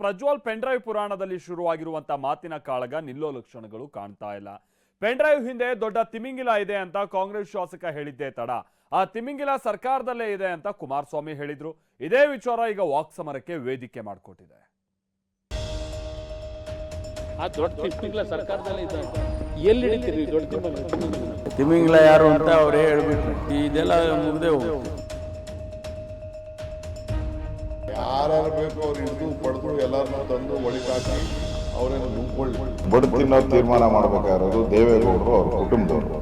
Prajwal pen drive ಪುರಾಣದಲ್ಲಿ ಶುರುವಾಗಿರುವಂತಹ ಮಾತಿನ ಕಾಳಗ ನಿಲ್ಲೋ ಲಕ್ಷಣಗಳು ಕಾಣ್ತಾ ಇಲ್ಲ. ಪೆನ್ಡ್ರೈವ್ ಹಿಂದೆ ದೊಡ್ಡ ತಿಮಿಂಗಿಲ ಇದೆ ಅಂತ ಕಾಂಗ್ರೆಸ್ ಶಾಸಕ ಹೇಳಿದ್ದೇ ತಡ. ಆ ತಿಮಿಂಗಿಲ ಸರ್ಕಾರದಲ್ಲೇ ಇದೆ ಅಂತ ಕುಮಾರಸ್ವಾಮಿ ಹೇಳಿದ್ರು. ಇದೇ ವಿಚಾರ ಈಗ ವಾಕ್ ಸಮರಕ್ಕೆ ವೇದಿಕೆ ಮಾಡಿಕೊಟ್ಟಿದೆ. ಆ ದೊಡ್ಡ ಸರ್ಕಾರದಲ್ಲೇ ಇದೆ ಎಲ್ಲಿ ಹಿಡಿತೀರಿ ದೊಡ್ಡ ತಿಮ್ಮಂಗ್ಲ ತಿಮಿಂಗ್ಲ ಯಾರು ಅಂತ ಅವರೇ ಹೇಳ್ಬಿಟ್ಟು ಇದೆಲ್ಲ ಮುಗ್ದೆ ಯಾರ್ಯಾರು ಬೇಕು ಅವ್ರು ಹಿಡಿದು ಪಡೆದು ಎಲ್ಲರನ್ನೂ ತಂದು ಒಳಿತಾಕಿ ಅವರೇನು ನುಂಗ್ಕೊಳ್ಳಿ. ಬಡು ತಿನ್ನೋ ತೀರ್ಮಾನ ಮಾಡಬೇಕಾಗಿರೋದು ದೇವೇಗೌಡರು ಅವ್ರ ಕುಟುಂಬದವರು.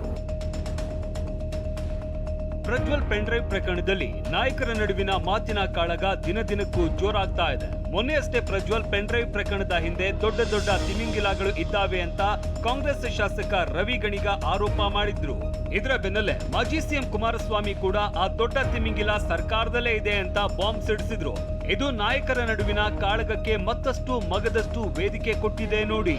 ಪ್ರಜ್ವಲ್ ಪೆಂಡ್ರೈವ್ ಪ್ರಕರಣದಲ್ಲಿ ನಾಯಕರ ನಡುವಿನ ಮಾತಿನ ಕಾಳಗ ದಿನ ದಿನಕ್ಕೂ ಜೋರಾಗ್ತಾ ಇದೆ. ಮೊನ್ನೆಯಷ್ಟೇ ಪ್ರಜ್ವಲ್ ಪೆಂಡ್ರೈವ್ ಪ್ರಕರಣದ ಹಿಂದೆ ದೊಡ್ಡ ದೊಡ್ಡ ತಿಮಿಂಗಿಲಾಗಳು ಇದ್ದಾವೆ ಅಂತ ಕಾಂಗ್ರೆಸ್ ಶಾಸಕ ರವಿ ಗಣಿಗ ಆರೋಪ ಮಾಡಿದ್ರು. ಇದರ ಬೆನ್ನಲ್ಲೇ ಮಾಜಿ ಸಿಎಂ ಕುಮಾರಸ್ವಾಮಿ ಕೂಡ ಆ ದೊಡ್ಡ ತಿಮಿಂಗಿಲ ಸರ್ಕಾರದಲ್ಲೇ ಇದೆ ಅಂತ ಬಾಂಬ್ ಸಿಡಿಸಿದ್ರು. ಇದು ನಾಯಕರ ನಡುವಿನ ಕಾಳಗಕ್ಕೆ ಮತ್ತಷ್ಟು ಮಗದಷ್ಟು ವೇದಿಕೆ ಕೊಟ್ಟಿದೆ ನೋಡಿ.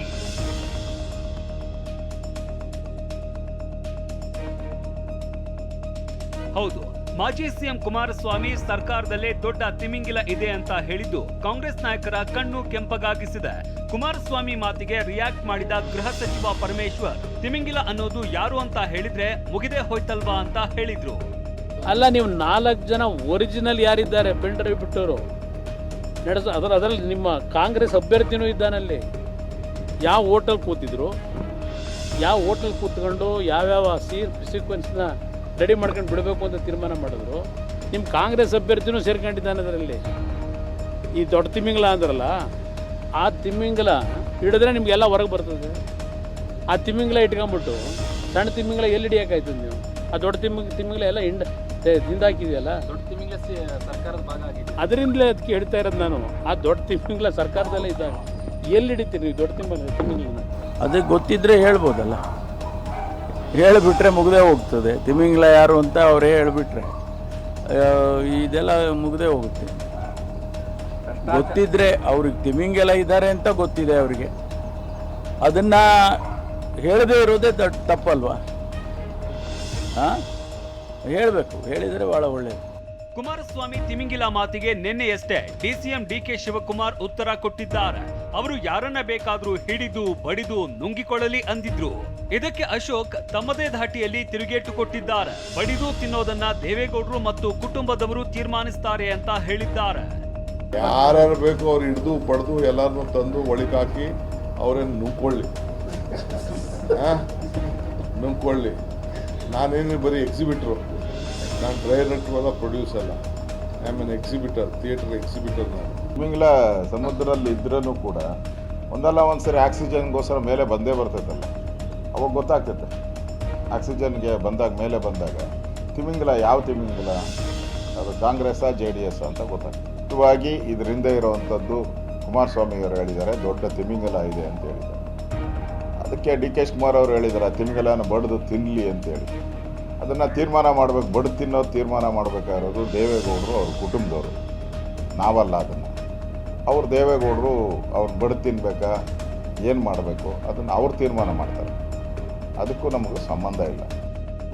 ಹೌದು, ಮಾಜಿ ಸಿಎಂ ಕುಮಾರಸ್ವಾಮಿ ಸರ್ಕಾರದಲ್ಲೇ ದೊಡ್ಡ ತಿಮಿಂಗಿಲ ಇದೆ ಅಂತ ಹೇಳಿದ್ದು ಕಾಂಗ್ರೆಸ್ ನಾಯಕರ ಕಣ್ಣು ಕೆಂಪಗಾಗಿಸಿದೆ. ಕುಮಾರಸ್ವಾಮಿ ಮಾತಿಗೆ ರಿಯಾಕ್ಟ್ ಮಾಡಿದ ಗೃಹ ಸಚಿವ ಪರಮೇಶ್ವರ್, ತಿಮಿಂಗಿಲ ಅನ್ನೋದು ಯಾರು ಅಂತ ಹೇಳಿದ್ರೆ ಮುಗಿದೇ ಹೋಯ್ತಲ್ವಾ ಅಂತ ಹೇಳಿದ್ರು. ಅಲ್ಲ, ನೀವು ನಾಲ್ಕು ಜನ ಒರಿಜಿನಲ್ ಯಾರಿದ್ದಾರೆ? ಬಿಟ್ಟೋರು. ಬಿಟ್ಟವರು ನಡೆಸ ಅದರ ಅದರಲ್ಲಿ ನಿಮ್ಮ ಕಾಂಗ್ರೆಸ್ ಅಭ್ಯರ್ಥಿನೂ ಇದ್ದಾನಲ್ಲಿ ಯಾವ ಹೋಟೆಲ್ ಕೂತಿದ್ರು, ಯಾವ ಹೋಟೆಲ್ ಕೂತ್ಕೊಂಡು ಯಾವ್ಯಾವ ಸೀರ್ ಸೀಕ್ವೆನ್ಸ್ನ ರೆಡಿ ಮಾಡ್ಕೊಂಡು ಬಿಡಬೇಕು ಅಂತ ತೀರ್ಮಾನ ಮಾಡಿದ್ರು ನಿಮ್ಮ ಕಾಂಗ್ರೆಸ್ ಅಭ್ಯರ್ಥಿನೂ ಸೇರ್ಕೊಂಡಿದ್ದಾನೆ ಅದರಲ್ಲಿ. ಈ ದೊಡ್ಡ ತಿಮ್ಮಿಂಗಲ ಅಂದ್ರಲ್ಲ, ಆ ತಿಮ್ಮಿಂಗಲ ಹಿಡಿದ್ರೆ ನಿಮಗೆಲ್ಲ ಹೊರಗೆ ಬರ್ತದೆ. ಆ ತಿಮ್ಮಿಂಗಲ ಇಟ್ಕೊಂಬಿಟ್ಟು ಸಣ್ಣ ತಿಮ್ಮಿಂಗಲ ಎಲ್ಲಿ ಹಿಡಿಯೋಕ್ಕಾಯ್ತದೆ ನೀವು? ಆ ದೊಡ್ಡ ತಿಮ್ಮಿ ತಿಮ್ಮಿಂಗಲ ಎಲ್ಲ ಹಿಂಡ ಹಿಂದಾಕಿದೆಯಲ್ಲ ಅದರಿಂದಲೇ ಅದಕ್ಕೆ ಹೇಳ್ತಾ ಇರೋದು ನಾನು. ಆ ದೊಡ್ಡ ತಿಮ್ಮಿಂಗ್ಲ ಸರ್ಕಾರದಲ್ಲೇ ಇದ್ದಾಗ ಎಲ್ಲಿ ಹಿಡಿತೀರಿ ನೀವು ದೊಡ್ಡ ತಿಮ್ಮಂಗಲ ತಿಮ್ಮಿಂಗಲನ ಅದಕ್ಕೆ ಗೊತ್ತಿದ್ರೆ ಹೇಳ್ಬೋದಲ್ಲ. ಹೇಳಿಬಿಟ್ರೆ ಮುಗ್ದೇ ಹೋಗ್ತದೆ. ತಿಮಿಂಗ್ಲ ಯಾರು ಅಂತ ಅವರೇ ಹೇಳ್ಬಿಟ್ರೆ ಇದೆಲ್ಲ ಮುಗ್ದೇ ಹೋಗುತ್ತೆ. ಗೊತ್ತಿದ್ರೆ ಅವ್ರಿಗೆ ತಿಮಿಂಗೆಲ್ಲ ಇದ್ದಾರೆ ಅಂತ ಗೊತ್ತಿದೆ ಅವರಿಗೆ. ಅದನ್ನ ಹೇಳದೇ ಇರೋದೇ ದೊಡ್ಡ ತಪ್ಪಲ್ವಾ? ಹಾಂ ಹೇಳಬೇಕು ಹೇಳಿದರೆ ಭಾಳ ಒಳ್ಳೆಯದು ಕುಮಾರಸ್ವಾಮಿ ತಿಮಿಂಗಿಲ ಮಾತಿಗೆ ನಿನ್ನೆಯಷ್ಟೇ ಡಿಸಿಎಂ ಡಿಕೆ ಶಿವಕುಮಾರ್ ಉತ್ತರ ಕೊಟ್ಟಿದ್ದಾರೆ. ಅವರು ಯಾರನ್ನ ಬೇಕಾದರೂ ಹಿಡಿದು ಬಡಿದು ನುಂಗಿಕೊಳ್ಳಲಿ ಅಂದಿದ್ರು. ಇದಕ್ಕೆ ಅಶೋಕ್ ತಮ್ಮದೇ ಧಾಟಿಯಲ್ಲಿ ತಿರುಗೇಟು ಕೊಟ್ಟಿದ್ದಾರೆ. ಬಡಿದು ತಿನ್ನೋದನ್ನ ದೇವೇಗೌಡರು ಮತ್ತು ಕುಟುಂಬದವರು ತೀರ್ಮಾನಿಸ್ತಾರೆ ಅಂತ ಹೇಳಿದ್ದಾರೆ. ಯಾರ್ಯಾರು ಬೇಕು ಅವ್ರು ಹಿಡಿದು ಪಡೆದು ಎಲ್ಲರನ್ನು ತಂದು ಒಳಿಕಾಕಿ ಅವರನ್ನು ನುಂಗ್ಕೊಳ್ಳಿ. ಆ? ನಾನೇನು ಬರೀ ಎಕ್ಸಿಬಿಟ್ರು ನಾನು ಡೈರೆಕ್ಟ್ರು ಅಲ್ಲ ಪ್ರೊಡ್ಯೂಸ್ ಅಲ್ಲ. I am an exhibitor theatre exhibitor ನಾನು. ತಿಮಿಂಗ್ಲ ಸಮುದ್ರದಲ್ಲಿ ಇದ್ರೂ ಕೂಡ ಒಂದಲ್ಲ ಒಂದು ಸರಿ ಆಕ್ಸಿಜನ್ಗೋಸ್ಕರ ಮೇಲೆ ಬಂದೇ ಬರ್ತೈತಲ್ಲ. ಅವಾಗ ಗೊತ್ತಾಗ್ತೈತೆ. ಆಕ್ಸಿಜನ್ಗೆ ಬಂದಾಗ, ಮೇಲೆ ಬಂದಾಗ ತಿಮಿಂಗಲ ಯಾವ ತಿಮಿಂಗ್ಲ? ಅದು ಕಾಂಗ್ರೆಸ್ಸಾ, ಜೆ ಡಿ ಎಸ್ ಅಂತ ಗೊತ್ತಾಗ್ತದೆ ಮುಖ್ಯವಾಗಿ ಇದರಿಂದ ಇರೋವಂಥದ್ದು ಕುಮಾರಸ್ವಾಮಿ ಅವರು ಹೇಳಿದ್ದಾರೆ, ದೊಡ್ಡ ತಿಮಿಂಗಲ ಇದೆ ಅಂತ ಹೇಳಿದ್ದಾರೆ. ಅದಕ್ಕೆ ಡಿ ಕೆ ಕುಮಾರ್ ಅವರು ಹೇಳಿದ್ದಾರೆ ತಿನ್ಗಲನ್ನು ಬಡ್ದು ತಿನ್ನಲಿ ಅಂತೇಳಿ. ಅದನ್ನು ತೀರ್ಮಾನ ಮಾಡಬೇಕು, ಬಡ್ದು ತಿನ್ನೋದು ತೀರ್ಮಾನ ಮಾಡಬೇಕಾಗಿರೋದು ದೇವೇಗೌಡರು ಅವ್ರ ಕುಟುಂಬದವರು. ನಾವಲ್ಲ ಅದನ್ನು. ಅವ್ರು ದೇವೇಗೌಡರು ಅವ್ರು ಬಡ್ದು ತಿನ್ಬೇಕಾ, ಏನು ಮಾಡಬೇಕು, ಅದನ್ನು ಅವ್ರು ತೀರ್ಮಾನ ಮಾಡ್ತಾರೆ. ಅದಕ್ಕೂ ನಮಗೂ ಸಂಬಂಧ ಇಲ್ಲ.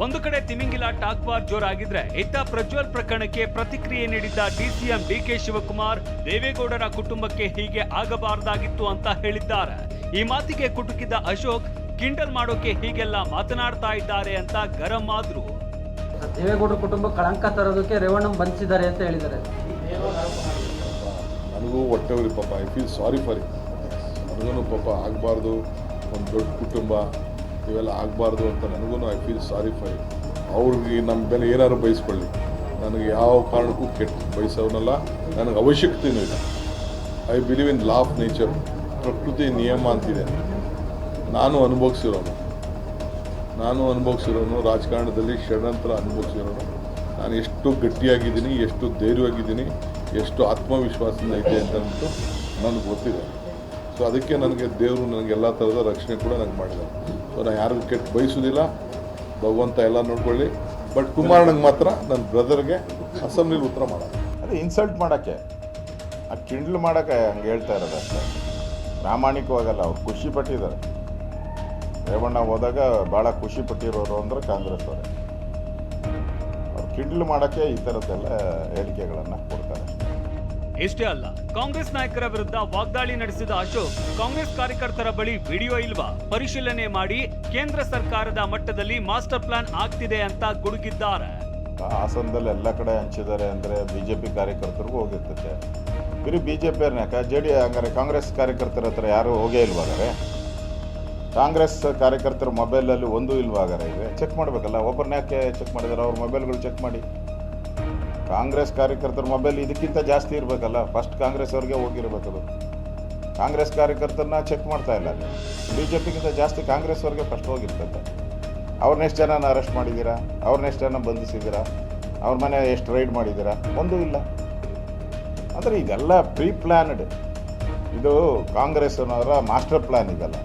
ಒಂದು ಕಡೆ ತಿಮಿಂಗಿಲ ಟಾಕ್ ಬಾರ್ ಜೋರಾಗಿದ್ರೆ, ಇತ್ತ ಪ್ರಜ್ವಲ್ ಪ್ರಕರಣಕ್ಕೆ ಪ್ರತಿಕ್ರಿಯೆ ನೀಡಿದ್ದ ಡಿಸಿಎಂ ಡಿಕೆ ಶಿವಕುಮಾರ್, ದೇವೇಗೌಡರ ಕುಟುಂಬಕ್ಕೆ ಹೀಗೆ ಆಗಬಾರದಾಗಿತ್ತು ಅಂತ ಹೇಳಿದ್ದಾರೆ. ಈ ಮಾತಿಗೆ ಕುಟುಕಿದ ಅಶೋಕ್ ಕಿಂಡಲ್ ಮಾಡೋಕೆ ಹೀಗೆಲ್ಲ ಮಾತನಾಡ್ತಾ ಇದ್ದಾರೆ ಅಂತ ಗರಂ ಆದ್ರು. ದೇವೇಗೌಡರ ಕುಟುಂಬ ಕಳಂಕ ತರೋದಕ್ಕೆ ರೇವಣ್ಣ ಬಂಧಿಸಿದ್ದಾರೆ ಅಂತ ಹೇಳಿದ್ದಾರೆ. ನನಗೂ ಹೊಟ್ಟೆ ಉರಿ ಪಾಪ. I feel sorry for it ನನಗೂ ಪಾಪ ಆಗಬಾರ್ದು. ಒಂದು ದೊಡ್ಡ ಕುಟುಂಬ ಇವೆಲ್ಲ ಆಗಬಾರ್ದು ಅಂತ ನನಗೂ I feel sorry for it ಅವ್ರಿಗೆ ನಮ್ಮ ಬೆಲೆ ಏನಾದ್ರು ಬಯಸ್ಕೊಳ್ಳಿ. ನನಗೆ ಯಾವ ಕಾರಣಕ್ಕೂ ಕೆಟ್ಟ ಬಯಸೋನಲ್ಲ. ನನಗೆ ಅವಶ್ಯಕತೆಯೂ ಇಲ್ಲ. I believe in law of nature ಪ್ರಕೃತಿ ನಿಯಮ ಅಂತಿದೆ. ನಾನು ಅನುಭವಿಸಿರೋನು. ನಾನು ಅನುಭವಿಸಿರೋನು, ರಾಜಕಾರಣದಲ್ಲಿ ಷಡಂತರ ಅನುಭವಿಸಿರೋನು. ನಾನು ಎಷ್ಟು ಗಟ್ಟಿಯಾಗಿದ್ದೀನಿ, ಎಷ್ಟು ಧೈರ್ಯವಾಗಿದ್ದೀನಿ, ಎಷ್ಟು ಆತ್ಮವಿಶ್ವಾಸದಿಂದ ಇದೆ ಅಂತ ಅಂದ್ಬಿಟ್ಟು ನನಗೆ ಗೊತ್ತಿದೆ. ಸೊ ಅದಕ್ಕೆ ನನಗೆ ದೇವರು ನನಗೆ ಎಲ್ಲ ಥರದ ರಕ್ಷಣೆ ಕೂಡ ನನಗೆ ಮಾಡಿದೆ ಸೊ ನಾನು ಯಾರಿಗೂ ಕೆಟ್ಟು ಬಯಸೋದಿಲ್ಲ. ಭಗವಂತ ಎಲ್ಲ ನೋಡ್ಕೊಳ್ಳಿ. ಬಟ್ ಕುಮಾರಣ್ಣಗೆ ಮಾತ್ರ ನನ್ನ ಬ್ರದರ್ಗೆ ಅಸೆಂಬ್ಲಿಲಿ ಉತ್ತರ ಮಾಡೋದು. ಅದೇ ಇನ್ಸಲ್ಟ್ ಮಾಡೋಕ್ಕೆ. ಆ ಕಿಂಡ್ಲು ಮಾಡೋಕ್ಕೆ ಹಂಗೆ ಹೇಳ್ತಾ ಇರೋದು ಅಷ್ಟೇ. ಪ್ರಾಮಾಣಿಕವಾಗಲ್ಲ ಅವ್ರು ಖುಷಿ ಪಟ್ಟಿದ್ದಾರೆ. ರೇವಣ್ಣ ಹೋದಾಗ ಭಾಳ ಖುಷಿ ಪಟ್ಟಿರೋರು ಅಂದ್ರೆ ಕಾಂಗ್ರೆಸ್ ಅವರೇ. ಅವ್ರು ಕಿಂಡ್ಲು ಮಾಡೋಕ್ಕೆ ಈ ಥರದ್ದೆಲ್ಲ ಹೇಳಿಕೆಗಳನ್ನು ಕೊಡ್ತಾರೆ. ಇಷ್ಟೇ ಅಲ್ಲ ಕಾಂಗ್ರೆಸ್ ನಾಯಕರ ವಿರುದ್ಧ ವಾಗ್ದಾಳಿ ನಡೆಸಿದ ಅಶೋಕ್ ಕಾಂಗ್ರೆಸ್ ಕಾರ್ಯಕರ್ತರ ಬಳಿ ವಿಡಿಯೋ ಇಲ್ವಾ? ಪರಿಶೀಲನೆ ಮಾಡಿ ಕೇಂದ್ರ ಸರ್ಕಾರದ ಮಟ್ಟದಲ್ಲಿ ಮಾಸ್ಟರ್ ಪ್ಲಾನ್ ಆಗ್ತಿದೆ ಅಂತ ಗುಡುಗಿದ್ದಾರೆ. ಹಾಸನದಲ್ಲಿ ಎಲ್ಲ ಕಡೆ ಹಂಚಿದ್ದಾರೆ ಅಂದರೆ ಬಿಜೆಪಿ ಕಾರ್ಯಕರ್ತರಿಗೂ ಹೋಗಿರ್ತೈತೆ. ಬರೀ ಬಿ ಜೆ ಪಿ ಪಿಯವ್ರನ್ನ ಜೆ ಡಿ ಹಂಗಾರೆ ಕಾಂಗ್ರೆಸ್ ಕಾರ್ಯಕರ್ತರ ಹತ್ರ ಯಾರೂ ಹೋಗೇ ಇಲ್ವಾಗಾರೆ ಕಾಂಗ್ರೆಸ್ ಕಾರ್ಯಕರ್ತರ ಮೊಬೈಲಲ್ಲಿ ಒಂದು ಇಲ್ವಾಗಾರೆ ಇವೆ? ಚೆಕ್ ಮಾಡಬೇಕಲ್ಲ ಒಬ್ಬರನ್ನ ಯಾಕೆ ಚೆಕ್ ಮಾಡಿದಾರೆ? ಅವ್ರ ಮೊಬೈಲ್ಗಳು ಚೆಕ್ ಮಾಡಿ. ಕಾಂಗ್ರೆಸ್ ಕಾರ್ಯಕರ್ತರ ಮೊಬೈಲ್ ಇದಕ್ಕಿಂತ ಜಾಸ್ತಿ ಇರಬೇಕಲ್ಲ ಫಸ್ಟ್ ಕಾಂಗ್ರೆಸ್ ಅವ್ರಿಗೆ ಹೋಗಿರ್ಬೇಕದು. ಕಾಂಗ್ರೆಸ್ ಕಾರ್ಯಕರ್ತರನ್ನ ಚೆಕ್ ಮಾಡ್ತಾ ಇಲ್ಲ ಬಿ ಜೆ ಪಿಗಿಂತ ಜಾಸ್ತಿ ಕಾಂಗ್ರೆಸ್ ಅವ್ರಿಗೆ ಫಸ್ಟ್ ಹೋಗಿರ್ತದೆ. ಅವ್ರನ್ನ ಎಷ್ಟು ಜನನ ಅರೆಸ್ಟ್ ಮಾಡಿದ್ದೀರಾ ಅವ್ರನ್ನ ಎಷ್ಟು ಜನ ಬಂಧಿಸಿದ್ದೀರಾ ಅವ್ರ ಮನೆ ಎಷ್ಟು ರೈಡ್ ಮಾಡಿದ್ದೀರಾ ಒಂದೂ ಇಲ್ಲ. ಅಂದರೆ ಇದೆಲ್ಲ ಪ್ರೀ ಪ್ಲ್ಯಾನ್ಡ್ ಇದು ಕಾಂಗ್ರೆಸ್ ಅನ್ನೋದರ ಮಾಸ್ಟರ್ ಪ್ಲ್ಯಾನ್ ಇದೆಲ್ಲ.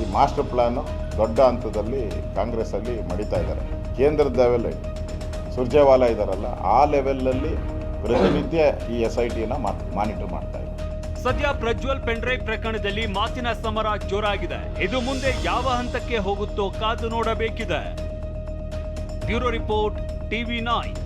ಈ ಮಾಸ್ಟರ್ ಪ್ಲ್ಯಾನು ದೊಡ್ಡ ಹಂತದಲ್ಲಿ ಕಾಂಗ್ರೆಸ್ಸಲ್ಲಿ ಮಡಿತಾ ಇದ್ದಾರೆ. ಕೇಂದ್ರದ ಲೆವೆಲ್ ಸುರ್ಜೇವಾಲಾ ಇದ್ದಾರಲ್ಲ ಆ ಲೆವೆಲಲ್ಲಿ ಪ್ರತಿನಿತ್ಯ ಈ ಎಸ್ ಐ ಟಿನ ಮಾನಿಟರ್ ಮಾಡ್ತಾ ಇದ್ದಾರೆ. ಸದ್ಯ ಪ್ರಜ್ವಲ್ ಪೆಂಡ್ರೈ ಪ್ರಕರಣದಲ್ಲಿ ಮಾತಿನ ಸಮರ ಜೋರಾಗಿದೆ. ಇದು ಮುಂದೆ ಯಾವ ಹಂತಕ್ಕೆ ಹೋಗುತ್ತೋ ಕಾದು ನೋಡಬೇಕಿದೆ. Bureau report, TV nine.